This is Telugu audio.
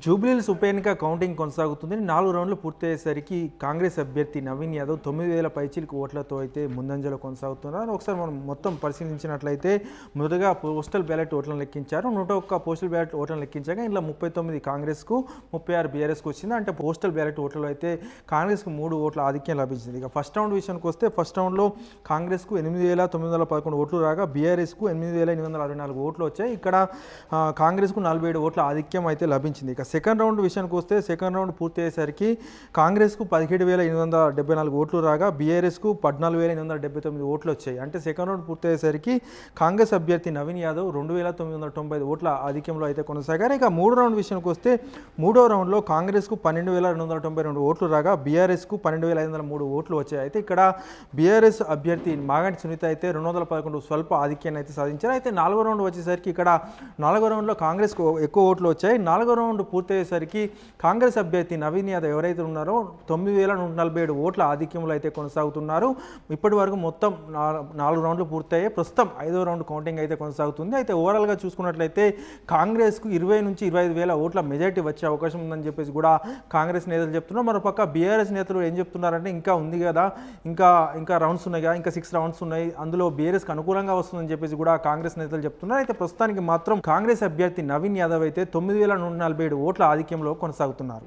జూబ్లీహిల్స్ ఉప ఎన్నిక కౌంటింగ్ కొనసాగుతుంది. నాలుగు రౌండ్లు పూర్తయ్యేసరికి కాంగ్రెస్ అభ్యర్థి నవీన్ యాదవ్ తొమ్మిది వేల పైచీలకు ఓట్లతో అయితే ముందంజలో కొనసాగుతున్నారు. ఒకసారి మనం మొత్తం పరిశీలించినట్లయితే మొదటగా పోస్టల్ బ్యాలెట్ ఓట్లను లెక్కించారు. నూట ఒక్క పోస్టల్ బ్యాలెట్ ఓట్లను లెక్కించాక ఇందులో ముప్పై తొమ్మిది కాంగ్రెస్కు ముప్పై ఆరు బీఆర్ఎస్కు వచ్చింది. అంటే పోస్టల్ బ్యాలెట్ ఓట్లలో అయితే కాంగ్రెస్కు మూడు ఓట్ల ఆధిక్యం లభించింది. ఇక ఫస్ట్ రౌండ్ విషయానికి వస్తే ఫస్ట్ రౌండ్లో కాంగ్రెస్కు ఎనిమిది వేల తొమ్మిది వందల పదకొండు ఓట్లు రాగా బీఆర్ఎస్కు ఎనిమిది వేల ఎనిమిది వందల అరవై నాలుగు ఓట్లు వచ్చాయి. ఇక్కడ కాంగ్రెస్కు నలభై ఏడు ఓట్ల ఆధిక్యం అయితే లభించింది. ఇక సెకండ్ రౌండ్ విషయానికి వస్తే సెకండ్ రౌండ్ పూర్తి అయ్యేసరికి కాంగ్రెస్కు పదిహేడు వేల ఎనిమిది వందల డెబ్బై నాలుగు ఓట్లు రాగా బీఆర్ఎస్కు పద్నాలుగు వేల ఎనిమిది వందల డెబ్బై తొమ్మిది ఓట్లు వచ్చాయి. అంటే సెకండ్ రౌండ్ పూర్తి అయ్యేసరికి కాంగ్రెస్ అభ్యర్థి నవీన్ యాదవ్ రెండు వేల తొమ్మిది వందల తొంభై ఐదు ఓట్ల ఆధిక్యంలో అయితే కొనసాగారు. ఇక మూడో రౌండ్ విషయానికి వస్తే మూడో రౌండ్లో కాంగ్రెస్కు పన్నెండు వేల రెండు వందల తొంభై రెండు ఓట్లు రాగా బీఆర్ఎస్కు పన్నెండు వేల ఐదు వందల మూడు ఓట్లు వచ్చాయి. అయితే ఇక్కడ బీఆర్ఎస్ అభ్యర్థి మాగంటి సునీత అయితే రెండు వందల పదకొండు స్వల్ప ఆధిక్యాన్ని అయితే సాధించారు. అయితే నాలుగో రౌండ్ వచ్చేసరికి ఇక్కడ నాలుగో రౌండ్లో కాంగ్రెస్కు ఎక్కువ ఓట్లు వచ్చాయి. నాలుగో రౌండ్ పూర్తయ్యేసరికి కాంగ్రెస్ అభ్యర్థి నవీన్ యాదవ్ ఎవరైతే ఉన్నారో తొమ్మిది వేల నూట నలభై ఏడు ఓట్ల ఆధిక్యంలో అయితే కొనసాగుతున్నారు. ఇప్పటి వరకు మొత్తం నాలుగు రౌండ్లు పూర్తయ్యాయి. ప్రస్తుతం ఐదో రౌండ్ కౌంటింగ్ అయితే కొనసాగుతుంది. అయితే ఓవరాల్గా చూసుకున్నట్లయితే కాంగ్రెస్కు ఇరవై నుంచి ఇరవై ఐదు వేల ఓట్ల మెజార్టీ వచ్చే అవకాశం ఉందని చెప్పేసి కూడా కాంగ్రెస్ నేతలు చెప్తున్నారు. మరోపక్క బీఆర్ఎస్ నేతలు ఏం చెప్తున్నారంటే ఇంకా ఉంది కదా ఇంకా ఇంకా రౌండ్స్ ఉన్నాయి కదా ఇంకా సిక్స్ రౌండ్స్ ఉన్నాయి అందులో బీఆర్ఎస్కి అనుకూలంగా వస్తుందని చెప్పేసి కూడా కాంగ్రెస్ నేతలు చెప్తున్నారు. అయితే ప్రస్తుతానికి మాత్రం కాంగ్రెస్ అభ్యర్థి నవీన్ యాదవ్ అయితే తొమ్మిది వేల నూట నలభై ఏడు ఓట్ల ఆధిక్యంలో కొనసాగుతున్నారు.